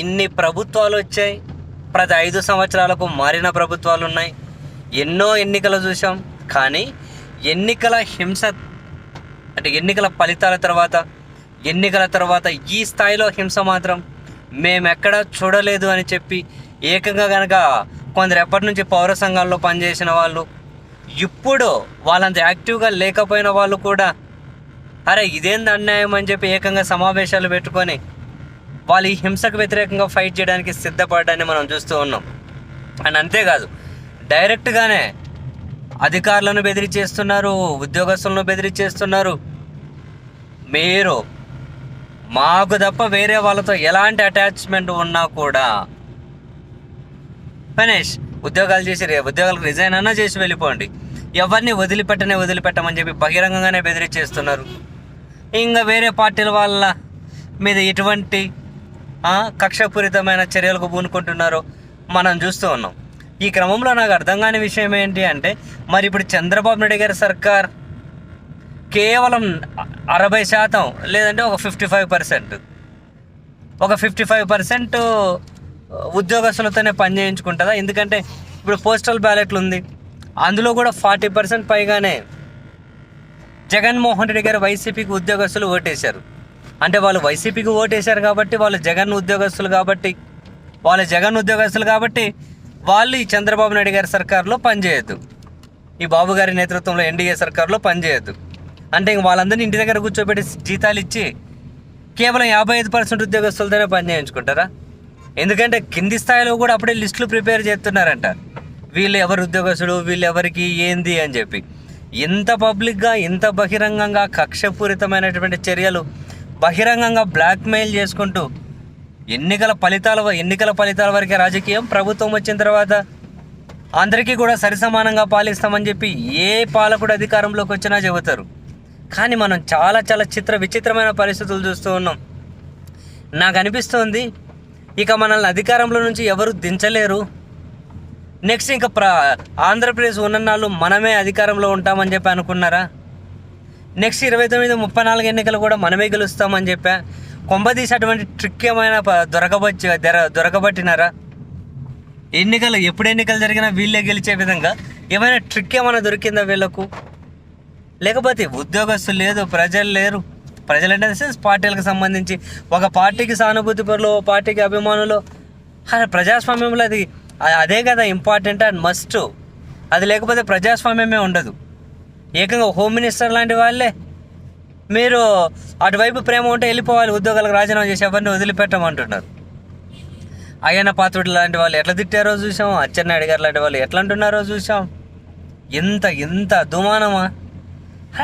ఇన్ని ప్రభుత్వాలు వచ్చాయి. ప్రతి ఐదు సంవత్సరాలకు మారిన ప్రభుత్వాలు ఉన్నాయి. ఎన్నో ఎన్నికలు చూసాం కానీ ఎన్నికల హింస అంటే ఎన్నికల ఫలితాల తర్వాత ఎన్నికల తర్వాత ఈ స్థాయిలో హింస మాత్రం మేమెక్కడ చూడలేదు అని చెప్పి ఏకంగా కనుక కొందరు ఎప్పటి నుంచి పౌర సంఘాల్లో పనిచేసిన వాళ్ళు ఇప్పుడు వాళ్ళంత యాక్టివ్గా లేకపోయిన వాళ్ళు కూడా అరే ఇదేంది అన్యాయం అని చెప్పి ఏకంగా సమావేశాలు పెట్టుకొని వాళ్ళు ఈ హింసకు వ్యతిరేకంగా ఫైట్ చేయడానికి సిద్ధపడ్డాన్ని మనం చూస్తూ ఉన్నాం. అండ్ అంతేకాదు డైరెక్ట్గానే అధికారులను బెదిరించేస్తున్నారు ఉద్యోగస్తులను బెదిరించేస్తున్నారు మీరు మాకు తప్ప వేరే వాళ్ళతో ఎలాంటి అటాచ్మెంట్ ఉన్నా కూడా ఫినిష్. ఉద్యోగాలు చేసి రే- ఉద్యోగాలకు రిజైన్ అన్నా చేసి వెళ్ళిపోండి. ఎవరిని వదిలిపెట్టనే వదిలిపెట్టమని చెప్పి బహిరంగంగానే బెదిరించేస్తున్నారు ఇంకా వేరే పార్టీల వాళ్ళ మీద ఎటువంటి కక్షపూరితమైన చర్యలకు పూనుకుంటున్నారో మనం చూస్తూ ఉన్నాం. ఈ క్రమంలో నాకు అర్థం కాని విషయం ఏంటి అంటే మరి ఇప్పుడు చంద్రబాబు నాయుడు గారి సర్కార్ కేవలం అరవై శాతం లేదంటే ఒక ఫిఫ్టీ ఫైవ్ పర్సెంట్ ఒక ఫిఫ్టీ ఫైవ్ పర్సెంట్ ఉద్యోగస్తులతోనే పని చేయించుకుంటుందా? ఎందుకంటే ఇప్పుడు పోస్టల్ బ్యాలెట్లు ఉంది అందులో కూడా ఫార్టీ పర్సెంట్ పైగానే జగన్మోహన్ రెడ్డి గారు వైసీపీకి ఉద్యోగస్తులు ఓటేశారు. అంటే వాళ్ళు వైసీపీకి ఓటేశారు కాబట్టి వాళ్ళు జగన్ ఉద్యోగస్తులు కాబట్టి వాళ్ళు జగన్ ఉద్యోగస్తులు కాబట్టి వాళ్ళు ఈ చంద్రబాబు నాయుడు గారి సర్కారులో పనిచేయద్దు. ఈ బాబు గారి నేతృత్వంలో ఎన్డీఏ సర్కారులో పనిచేయద్దు. అంటే ఇంక వాళ్ళందరినీ ఇంటి దగ్గర కూర్చోబెట్టి జీతాలు ఇచ్చి కేవలం యాభై ఐదు పర్సెంట్ ఉద్యోగస్తులతోనే పని చేయించుకుంటారా? ఎందుకంటే కింది స్థాయిలో కూడా అప్పుడే లిస్టులు ప్రిపేర్ చేస్తున్నారంట. వీళ్ళు ఎవరు ఉద్యోగస్తుడు వీళ్ళు ఎవరికి ఏంది అని చెప్పి. ఇంత పబ్లిక్గా ఇంత బహిరంగంగా కక్షపూరితమైనటువంటి చర్యలు బహిరంగంగా బ్లాక్మెయిల్ చేసుకుంటూ ఎన్నికల ఫలితాల ఎన్నికల ఫలితాల వరకే రాజకీయం ప్రభుత్వం వచ్చిన తర్వాత అందరికీ కూడా సరిసమానంగా పాలిస్తామని చెప్పి ఏ పాలకుడు అధికారంలోకి వచ్చినా చెబుతారు. కానీ మనం చాలా చాలా చిత్ర విచిత్రమైన పరిస్థితులు చూస్తూ ఉన్నాం. నాకు అనిపిస్తోంది ఇక మనల్ని అధికారంలో నుంచి ఎవరు దించలేరు. నెక్స్ట్ ఇంకా ప్ర ఆంధ్రప్రదేశ్ ఉన్ననాళ్ళు మనమే అధికారంలో ఉంటామని చెప్పి అనుకున్నారా? నెక్స్ట్ ఇరవై తొమ్మిది ముప్పై నాలుగు ఎన్నికలు కూడా మనమే గెలుస్తామని చెప్పా. కొంబదీసి అటువంటి ట్రిక్ ఏమైనా దొరకబచ్చు దొరకబచ్చి దొరకబట్టినారా? ఎన్నికలు ఎప్పుడు ఎన్నికలు జరిగినా వీళ్ళే గెలిచే విధంగా ఏమైనా ట్రిక్ ఏమైనా దొరికిందా వీళ్ళకు? లేకపోతే ఉద్యోగస్తులు లేదు ప్రజలు లేరు. ప్రజలంటే సెన్స్ పార్టీలకు సంబంధించి ఒక పార్టీకి సానుభూతి పరులు ఓ పార్టీకి అభిమానులు. ఆ ప్రజాస్వామ్యంలో అది అదే కదా ఇంపార్టెంట్ అండ్ మస్ట్. అది లేకపోతే ప్రజాస్వామ్యమే ఉండదు. ఏకంగా హోమ్ మినిస్టర్ లాంటి వాళ్ళే. మీరు అటువైపు ప్రేమ ఉంటే వెళ్ళిపోవాలి ఉద్యోగాలకు రాజీనామా చేసి ఎవరిని వదిలిపెట్టమంటున్నారు. అయ్యన్న పాత్రుడు లాంటి వాళ్ళు ఎట్లా తిట్టారో చూసాం అచ్చెన్నాయుడు గారు లాంటి వాళ్ళు ఎట్లా అంటున్నారో చూసాం. ఎంత ఎంత దుమానమా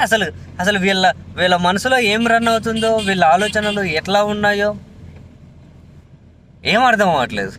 అసలు అసలు వీళ్ళ వీళ్ళ మనసులో ఏం రన్ అవుతుందో వీళ్ళ ఆలోచనలు ఎట్లా ఉన్నాయో. ఏం అర్థం అవ్వట్లేదు.